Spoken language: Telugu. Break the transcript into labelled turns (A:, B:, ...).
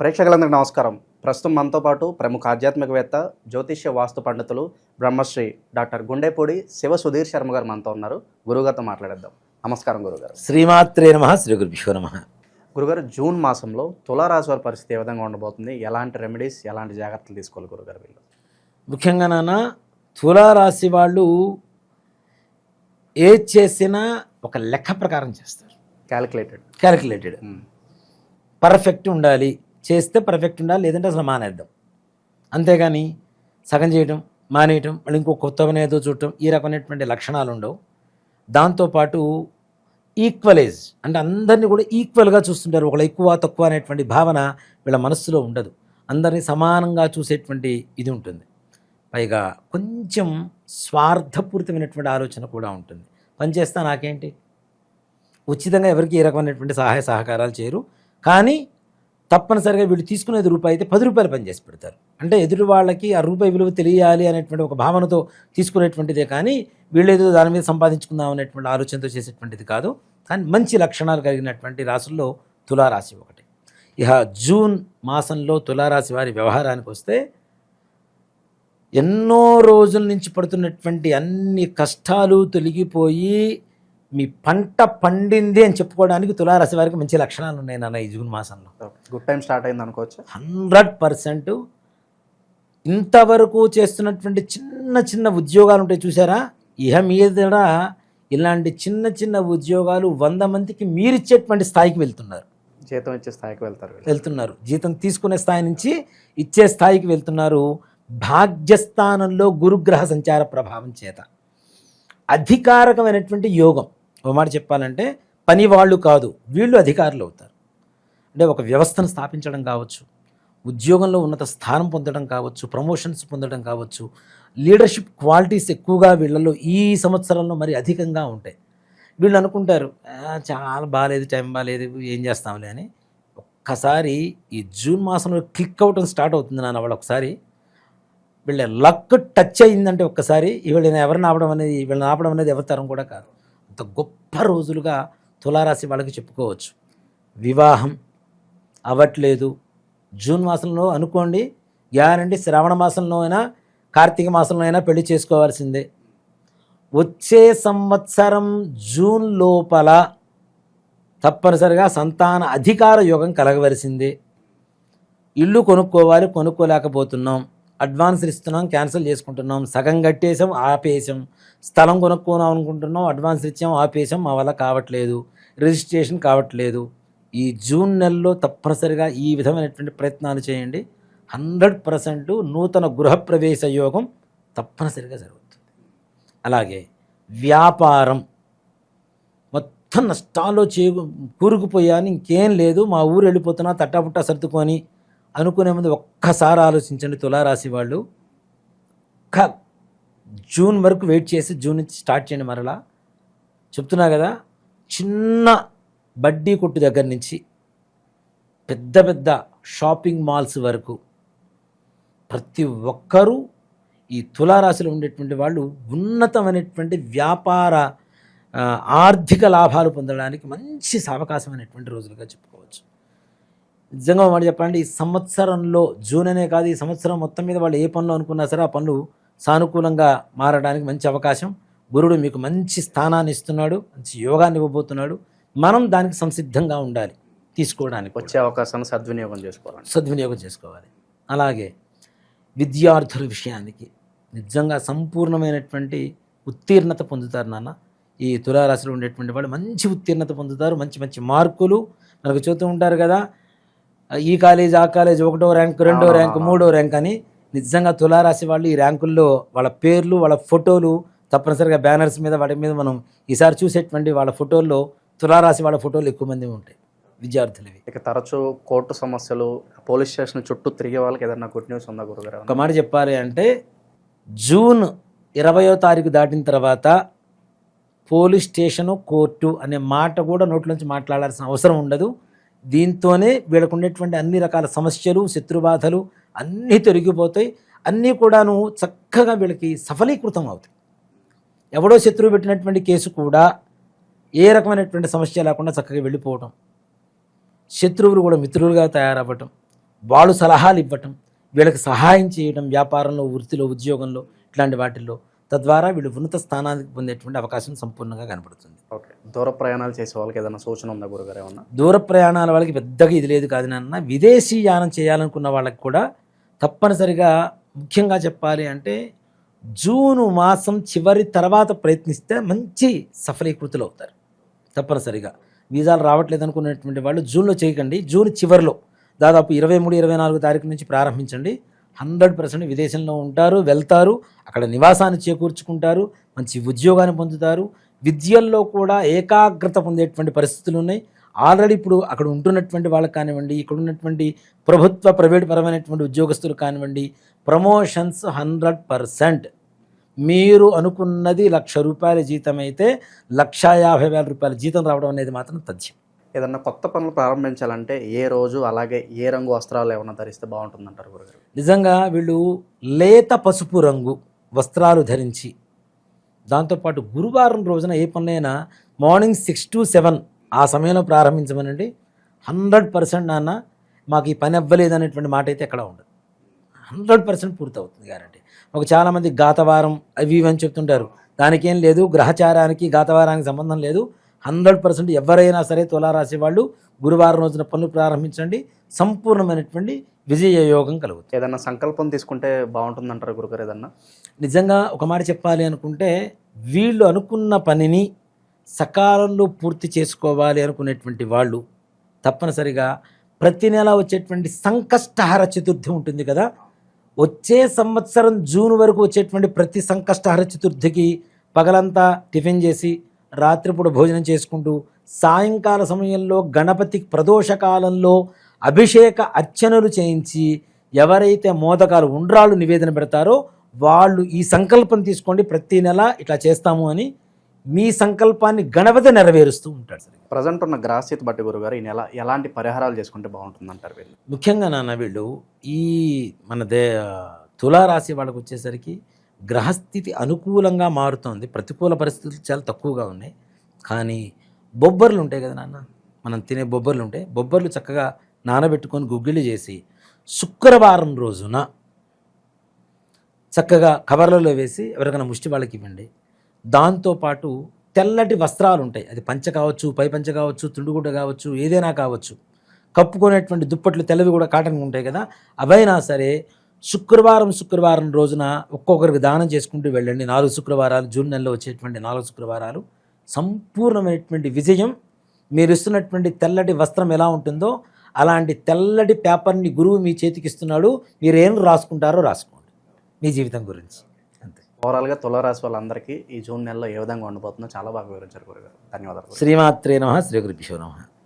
A: ప్రేక్షకులందరికీ నమస్కారం. ప్రస్తుతం మనతో పాటు ప్రముఖ ఆధ్యాత్మికవేత్త జ్యోతిష్య వాస్తు పండితులు బ్రహ్మశ్రీ డాక్టర్ గుండెపూడి శివ సుధీర్ శర్మ గారు మనతో ఉన్నారు. గురుగారితో మాట్లాడేద్దాం. నమస్కారం గురుగారు
B: శ్రీమాత్రే నమ శ్రీ గురుభ్యో నమ.
A: గురుగారు జూన్ మాసంలో తులారాశి వారి పరిస్థితి ఏ విధంగా ఉండబోతుంది? ఎలాంటి రెమెడీస్ ఎలాంటి జాగ్రత్తలు తీసుకోవాలి గురుగారు వీళ్ళు?
B: ముఖ్యంగా నాన్న తులారాశి వాళ్ళు ఏది చేసినా ఒక లెక్క ప్రకారం చేస్తారు.
A: క్యాలిక్యులేటెడ్
B: క్యాలిక్యులేటెడ్ పర్ఫెక్ట్ ఉండాలి. చేస్తే పర్ఫెక్ట్ ఉండాలి లేదంటే అసలు మానేద్దాం. అంతేగాని సగం చేయటం మానేయటం మళ్ళీ ఇంకో కొత్త ఏదో చూడటం ఈ రకమైనటువంటి లక్షణాలు ఉండవు. దాంతోపాటు ఈక్వలైజ్ అంటే అందరినీ కూడా ఈక్వల్గా చూస్తుంటారు. ఒకళ్ళు ఎక్కువ తక్కువ అనేటువంటి భావన వీళ్ళ మనస్సులో ఉండదు. అందరినీ సమానంగా చూసేటువంటి ఇది ఉంటుంది. పైగా కొంచెం స్వార్థపూరితమైనటువంటి ఆలోచన కూడా ఉంటుంది. పనిచేస్తా నాకేంటి? ఉచితంగా ఎవరికి ఏ రకమైనటువంటి సహాయ సహకారాలు చేయరు. కానీ తప్పనిసరిగా వీళ్ళు తీసుకునేది రూపాయి అయితే పది రూపాయలు పనిచేసి పెడతారు. అంటే ఎదుటి వాళ్ళకి ఆ రూపాయి విలువ తెలియాలి అనేటువంటి ఒక భావనతో తీసుకునేటువంటిదే కానీ వీళ్ళేదో దాని మీద సంపాదించుకుందాం అనేటువంటి ఆలోచనతో చేసేటువంటిది కాదు. కానీ మంచి లక్షణాలు కలిగినటువంటి రాసుల్లో తులారాశి ఒకటి. ఇక జూన్ మాసంలో తులారాశి వారి వ్యవహారానికి వస్తే ఎన్నో రోజుల నుంచి పడుతున్నటువంటి అన్ని కష్టాలు తొలగిపోయి మీ పంట పండింది అని చెప్పుకోవడానికి తులారాశి వారికి మంచి లక్షణాలు ఉన్నాయి నాన్న ఈ జూన్ మాసంలో.
A: గుడ్ టైం స్టార్ట్ అయింది అనుకోవచ్చు?
B: Hundred percent. ఇంతవరకు చేస్తున్నటువంటి చిన్న చిన్న ఉద్యోగాలు ఉంటాయి చూసారా? ఇహ మీద ఇలాంటి చిన్న చిన్న ఉద్యోగాలు వంద మందికి మీరిచ్చేటువంటి స్థాయికి వెళ్తున్నారు.
A: జీతం ఇచ్చే స్థాయికి వెళ్తారు
B: వెళ్తున్నారు. జీతం తీసుకునే స్థాయి నుంచి ఇచ్చే స్థాయికి వెళ్తున్నారు. భాగ్యస్థానంలో గురుగ్రహ సంచార ప్రభావం చేత. అధికారకమైనటువంటి యోగం. ఒక మాట చెప్పాలంటే పని వాళ్ళు కాదు వీళ్ళు అధికారులు అవుతారు. అంటే ఒక వ్యవస్థను స్థాపించడం కావచ్చు ఉద్యోగంలో ఉన్నత స్థానం పొందడం కావచ్చు ప్రమోషన్స్ పొందడం కావచ్చు లీడర్షిప్ క్వాలిటీస్ ఎక్కువగా వీళ్ళలో ఈ సంవత్సరంలో మరి అధికంగా ఉంటాయి. వీళ్ళు అనుకుంటారు చాలా బాగాలేదు టైం బాగాలేదు ఏం చేస్తాంలే అని. ఒక్కసారి ఈ జూన్ మాసంలో క్లిక్ అవటం స్టార్ట్ అవుతుంది నాన్న వాళ్ళు ఒకసారి. వీళ్ళ లక్ టచ్ అయిందంటే ఒక్కసారి వీళ్ళని ఎవరిని ఆపడం అనేది వీళ్ళని ఆపడం అనేది ఎవరి తరం కూడా కాదు. అంత గొప్ప రోజులుగా తులారాశి వాళ్ళకి చెప్పుకోవచ్చు. వివాహం అవ్వట్లేదు. జూన్ మాసంలో అనుకోండి గ్యారంటీ శ్రావణ మాసంలో అయినా కార్తీక మాసంలో అయినా పెళ్ళి చేసుకోవాల్సిందే. వచ్చే సంవత్సరం జూన్ లోపల తప్పనిసరిగా సంతాన అధికార యోగం కలగవలసిందే. ఇల్లు కొనుక్కోవాలి కొనుక్కోలేకపోతున్నాం. అడ్వాన్స్లు ఇస్తున్నాం క్యాన్సిల్ చేసుకుంటున్నాం సగం కట్టేసాం ఆపేసాం. స్థలం కొనుక్కోనాం అనుకుంటున్నాం అడ్వాన్స్ ఇచ్చాం ఆపేసాం మా వల్ల కావట్లేదు. రిజిస్ట్రేషన్ కావట్లేదు. ఈ జూన్ నెలలో తప్పనిసరిగా ఈ విధమైనటువంటి ప్రయత్నాలు చేయండి. హండ్రెడ్ పర్సెంట్ నూతన గృహప్రవేశ యోగం తప్పనిసరిగా జరుగుతుంది. అలాగే వ్యాపారం మొత్తం నష్టాల్లో చే కూరుకుపోయాను ఇంకేం లేదు. మా ఊరు వెళ్ళిపోతున్నా తట్టాపుట్టా సర్దుకొని అనుకునే ముందు ఒక్కసారి ఆలోచించండి తులారాశి వాళ్ళు. ఒక్క జూన్ వరకు వెయిట్ చేసి జూన్ నుంచి స్టార్ట్ చేయండి మరలా. చెప్తున్నా కదా చిన్న బడ్డీ కొట్టు దగ్గర నుంచి పెద్ద పెద్ద షాపింగ్ మాల్స్ వరకు ప్రతి ఒక్కరూ ఈ తులారాశిలో ఉండేటువంటి వాళ్ళు ఉన్నతమైనటువంటి వ్యాపార ఆర్థిక లాభాలు పొందడానికి మంచి అవకాశమైనటువంటి రోజులుగా చెప్పుకోవచ్చు. నిజంగా మాట చెప్పాలంటే ఈ సంవత్సరంలో జూన్ అనే కాదు ఈ సంవత్సరం మొత్తం మీద వాళ్ళు ఏ పనులు అనుకున్నా సరే ఆ పనులు సానుకూలంగా మారడానికి మంచి అవకాశం. గురుడు మీకు మంచి స్థానాన్ని ఇస్తున్నాడు మంచి యోగాన్ని ఇవ్వబోతున్నాడు. మనం దానికి సంసిద్ధంగా ఉండాలి తీసుకోవడానికి.
A: వచ్చే అవకాశాన్ని సద్వినియోగం చేసుకోవాలండి.
B: సద్వినియోగం చేసుకోవాలి. అలాగే విద్యార్థుల విషయానికి నిజంగా సంపూర్ణమైనటువంటి ఉత్తీర్ణత పొందుతారు నాన్న. ఈ తులారాశిలో ఉండేటువంటి వాళ్ళు మంచి ఉత్తీర్ణత పొందుతారు మంచి మంచి మార్కులు మనకు చూస్తూ ఉంటారు కదా. ఈ కాలేజ్ ఆ కాలేజ్ ఒకటో ర్యాంక్ రెండో ర్యాంక్ మూడో ర్యాంక్ అని నిజంగా తులారాశి వాళ్ళు ఈ ర్యాంకుల్లో వాళ్ళ పేర్లు వాళ్ళ ఫోటోలు తప్పనిసరిగా బ్యానర్స్ మీద వాటి మీద మనం ఈసారి చూసేటువంటి వాళ్ళ ఫోటోల్లో తులారాశి వాళ్ళ ఫోటోలు ఎక్కువ మంది ఉంటాయి విద్యార్థులవి.
A: ఇక తరచూ కోర్టు సమస్యలు పోలీస్ స్టేషన్ చుట్టూ తిరిగే వాళ్ళకి ఏదైనా గుడ్ న్యూస్ ఉందా గురుగారు
B: ఒక మాట చెప్పాలి అంటే జూన్ ఇరవయో తారీఖు దాటిన తర్వాత పోలీస్ స్టేషను కోర్టు అనే మాట కూడా నోట్లోంచి మాట్లాడాల్సిన అవసరం ఉండదు. దీంతోనే వీళ్ళకు ఉండేటువంటి అన్ని రకాల సమస్యలు శత్రుబాధలు అన్నీ తొలగిపోతాయి. అన్నీ కూడాను చక్కగా వీళ్ళకి సఫలీకృతం అవుతాయి. ఎవడో శత్రువు పెట్టినటువంటి కేసు కూడా ఏ రకమైనటువంటి సమస్య లేకుండా చక్కగా వెళ్ళిపోవటం. శత్రువులు కూడా మిత్రులుగా తయారవ్వటం. వాళ్ళు సలహాలు ఇవ్వటం. వీళ్ళకి సహాయం చేయడం వ్యాపారంలో వృత్తిలో ఉద్యోగంలో ఇట్లాంటి వాటిల్లో. తద్వారా వీళ్ళు ఉన్నత స్థానానికి పొందేటువంటి అవకాశం సంపూర్ణంగా కనబడుతుంది
A: ఓకే. దూర ప్రయాణాలు చేసే వాళ్ళకి ఏదైనా సూచన ఉందా గురుగారు ఏమన్నా?
B: దూర ప్రయాణాల వాళ్ళకి పెద్దగా ఇది లేదు కాదు నాన్న. విదేశీ యానం చేయాలనుకున్న వాళ్ళకి కూడా తప్పనిసరిగా ముఖ్యంగా చెప్పాలి అంటే జూను మాసం చివరి తర్వాత ప్రయత్నిస్తే మంచి సఫలీకృతులు అవుతారు. తప్పనిసరిగా. వీసాలు రావట్లేదు అనుకున్నటువంటి వాళ్ళు జూన్లో చేయకండి. జూన్ చివరిలో దాదాపు ఇరవై మూడు ఇరవై నాలుగు తారీఖు నుంచి ప్రారంభించండి. హండ్రెడ్ పర్సెంట్ విదేశంలో ఉంటారు వెళ్తారు అక్కడ నివాసాన్ని చేకూర్చుకుంటారు మంచి ఉద్యోగాన్ని పొందుతారు. విద్యల్లో కూడా ఏకాగ్రత పొందేటువంటి పరిస్థితులు ఉన్నాయి. ఆల్రెడీ ఇప్పుడు అక్కడ ఉంటున్నటువంటి వాళ్ళకి కానివ్వండి ఇక్కడ ఉన్నటువంటి ప్రభుత్వ ప్రైవేట్ పరమైనటువంటి ఉద్యోగస్తులు కానివ్వండి ప్రమోషన్స్ హండ్రెడ్ పర్సెంట్. మీరు అనుకున్నది లక్ష రూపాయల జీతం అయితే లక్షా యాభై వేల రూపాయల జీతం రావడం అనేది మాత్రం తథ్యం.
A: ఏదన్నా కొత్త పనులు ప్రారంభించాలంటే ఏ రోజు అలాగే ఏ రంగు వస్త్రాలు ఏమైనా ధరిస్తే బాగుంటుందంటారు గురుగారు?
B: నిజంగా వీళ్ళు లేత పసుపు రంగు వస్త్రాలు ధరించి దాంతోపాటు గురువారం రోజున ఏ పనులైనా మార్నింగ్ సిక్స్ టు సెవెన్ ఆ సమయంలో ప్రారంభించమనండి. హండ్రెడ్ పర్సెంట్ నాన్న మాకు ఈ పని అవ్వలేదు అనేటువంటి మాట అయితే ఎక్కడ ఉండదు. హండ్రెడ్ పర్సెంట్ పూర్తవుతుంది గ్యారంటీ. ఒక చాలామంది గాతవారం అవి ఇవి అని చెప్తుంటారు. దానికేం లేదు గ్రహచారానికి గాతవారానికి సంబంధం లేదు. హండ్రెడ్ పర్సెంట్ ఎవరైనా సరే తులారాశి వాళ్ళు గురువారం రోజున పనులు ప్రారంభించండి. సంపూర్ణమైనటువంటి విజయ యోగం కలుగుతుంది.
A: ఏదన్నా సంకల్పం తీసుకుంటే బాగుంటుందంటారు గురుగారు ఏదన్నా?
B: నిజంగా ఒక మాట చెప్పాలి అనుకుంటే వీళ్ళు అనుకున్న పనిని సకాలంలో పూర్తి చేసుకోవాలి అనుకునేటువంటి వాళ్ళు తప్పనిసరిగా ప్రతి నెల వచ్చేటువంటి సంకష్టహర చతుర్థి ఉంటుంది కదా. వచ్చే సంవత్సరం జూన్ వరకు వచ్చేటువంటి ప్రతి సంకష్టహర చతుర్థికి పగలంతా టిఫిన్ చేసి రాత్రిపూట భోజనం చేసుకుంటూ సాయంకాల సమయంలో గణపతి ప్రదోష కాలంలో అభిషేక అర్చనలు చేయించి ఎవరైతే మోదకాలు ఉండ్రాళ్ళు నివేదన పెడతారో వాళ్ళు ఈ సంకల్పం తీసుకోండి ప్రతి నెల ఇట్లా చేస్తాము అని మీ సంకల్పాన్ని గణపతి నెరవేరుస్తూ ఉంటాడు సరే.
A: ప్రజెంట్ ఉన్న గ్రాస్థితి బట్టి గురుగారు ఈ నెల ఎలాంటి పరిహారాలు చేసుకుంటే బాగుంటుందంటారు వీళ్ళు?
B: ముఖ్యంగా నాన్న వీళ్ళు ఈ మన దే తులారాశి వాళ్ళకు వచ్చేసరికి గ్రహస్థితి అనుకూలంగా మారుతోంది. ప్రతికూల పరిస్థితులు చాలా తక్కువగా ఉన్నాయి. కానీ బొబ్బర్లు ఉంటాయి కదా నాన్న? మనం తినే బొబ్బర్లు ఉంటాయి బొబ్బర్లు చక్కగా నానబెట్టుకొని గుగ్గిళ్ళు చేసి శుక్రవారం రోజున చక్కగా కవర్లలో వేసి ఎవరికైనా ముష్టి వాళ్ళకి ఇవ్వండి. దాంతోపాటు తెల్లటి వస్త్రాలు ఉంటాయి. అది పంచ కావచ్చు పై పంచ కావచ్చు తుండుగుడ్డ కావచ్చు ఏదైనా కావచ్చు. కప్పుకునేటువంటి దుప్పట్లు తెల్లవి కూడా కాటన్ ఉంటాయి కదా? అవైనా సరే శుక్రవారం శుక్రవారం రోజున ఒక్కొక్కరికి దానం చేసుకుంటూ వెళ్ళండి. నాలుగు శుక్రవారాలు జూన్ నెలలో వచ్చేటువంటి నాలుగు శుక్రవారాలు. సంపూర్ణమైనటువంటి విజయం. మీరు ఇస్తున్నటువంటి తెల్లటి వస్త్రం ఎలా ఉంటుందో అలాంటి తెల్లటి పేపర్ని గురువు మీ చేతికి ఇస్తున్నాడు. మీరు ఏం రాసుకుంటారో రాసుకోండి. మీ జీవితం గురించి. అంతే.
A: ఓవరాల్గా తులారాశి వాళ్ళందరికీ ఈ జూన్ నెలలో ఏ విధంగా ఉండబోతుందో చాలా బాగా వివరించారు గురుగారు. ధన్యవాదాలు.
B: శ్రీమాత్రే నమ శ్రీ గురుభ్యో నమ.